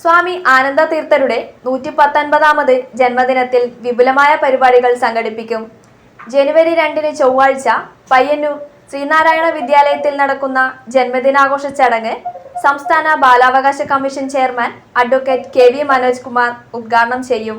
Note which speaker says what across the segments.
Speaker 1: സ്വാമി ആനന്ദ തീർത്ഥരുടെ നൂറ്റി പത്തൊൻപതാമത് ജന്മദിനത്തിൽ വിപുലമായ പരിപാടികൾ സംഘടിപ്പിക്കും. ജനുവരി രണ്ടിന് ചൊവ്വാഴ്ച പയ്യന്നൂർ ശ്രീനാരായണ വിദ്യാലയത്തിൽ നടക്കുന്ന ജന്മദിനാഘോഷ ചടങ്ങ് സംസ്ഥാന ബാലാവകാശ commission chairman advocate K V Manoj Kumar ഉദ്ഘാടനം ചെയ്യും.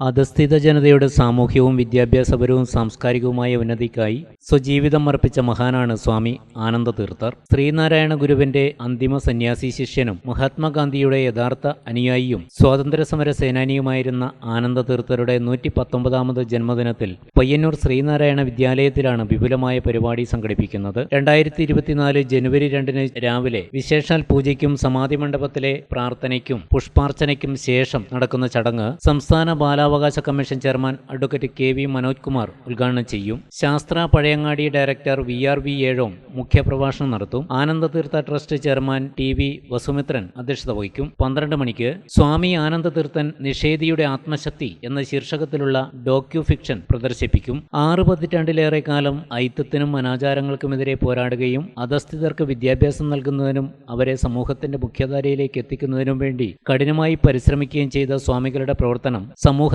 Speaker 2: അധസ്ഥിത ജനതയുടെ സാമൂഹ്യവും വിദ്യാഭ്യാസപരവും സാംസ്കാരികവുമായ ഉന്നതിക്കായി സ്വജീവിതം അർപ്പിച്ച മഹാനാണ് സ്വാമി ആനന്ദ തീർത്ഥർ ശ്രീനാരായണ ഗുരുവിന്റെ അന്തിമ സന്യാസി ശിഷ്യനും മഹാത്മാഗാന്ധിയുടെ യഥാർത്ഥ അനുയായിയും സ്വാതന്ത്ര്യ സമര സേനാനിയുമായിരുന്ന ആനന്ദ തീർത്ഥരുടെ നൂറ്റി പത്തൊമ്പതാമത് ജന്മദിനത്തിൽ പയ്യന്നൂർ ശ്രീനാരായണ വിദ്യാലയത്തിലാണ് വിപുലമായ പരിപാടി സംഘടിപ്പിക്കുന്നത്. രണ്ടായിരത്തി ഇരുപത്തിനാല് ജനുവരി രണ്ടിന് രാവിലെ വിശേഷാൽ പൂജയ്ക്കും സമാധി മണ്ഡപത്തിലെ പ്രാർത്ഥനയ്ക്കും പുഷ്പാർച്ചനയ്ക്കും ശേഷം നടക്കുന്ന ചടങ്ങ് സംസ്ഥാന ബാലാവകാശ commission chairman advocate K V Manoj Kumar ഉദ്ഘാടനം ചെയ്യും. ശാസ്ത്ര Pazhayangadi director V R V Ezhom മുഖ്യപ്രഭാഷണം നടത്തും. Anandatheertha trust chairman T V Vasumithran അധ്യക്ഷത വഹിക്കും. പന്ത്രണ്ട് മണിക്ക് സ്വാമി ആനന്ദതീർത്ഥൻ നിഷേധിയുടെ ആത്മശക്തി എന്ന ശീർഷകത്തിലുള്ള ഡോക്യു ഫിക്ഷൻ പ്രദർശിപ്പിക്കും. ആറ് പതിറ്റാണ്ടിലേറെ കാലം ഐത്തത്തിനും അനാചാരങ്ങൾക്കുമെതിരെ പോരാടുകയും അധസ്ഥിതർക്ക് വിദ്യാഭ്യാസം നൽകുന്നതിനും അവരെ സമൂഹത്തിന്റെ മുഖ്യധാരയിലേക്ക് എത്തിക്കുന്നതിനും വേണ്ടി കഠിനമായി പരിശ്രമിക്കുകയും ചെയ്ത സ്വാമികളുടെ പ്രവർത്തനം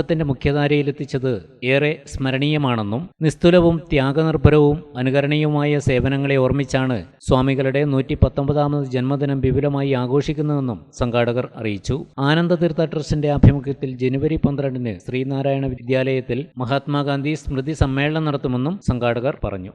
Speaker 2: സമൂഹത്തിന്റെ മുഖ്യധാരയിലെത്തിച്ചത് ഏറെ സ്മരണീയമാണെന്നും നിസ്തുലവും ത്യാഗനിർഭരവും അനുകരണീയവുമായ സേവനങ്ങളെ ഓർമ്മിച്ചാണ് സ്വാമികളുടെ നൂറ്റി പത്തൊമ്പതാമത് ജന്മദിനം വിപുലമായി ആഘോഷിക്കുന്നതെന്നും സംഘാടകർ അറിയിച്ചു. ആനന്ദതീർത്ഥ ട്രസ്റ്റിന്റെ ആഭിമുഖ്യത്തിൽ ജനുവരി പന്ത്രണ്ടിന് ശ്രീനാരായണ വിദ്യാലയത്തിൽ മഹാത്മാഗാന്ധി സ്മൃതി സമ്മേളനം നടത്തുമെന്നും സംഘാടകർ പറഞ്ഞു.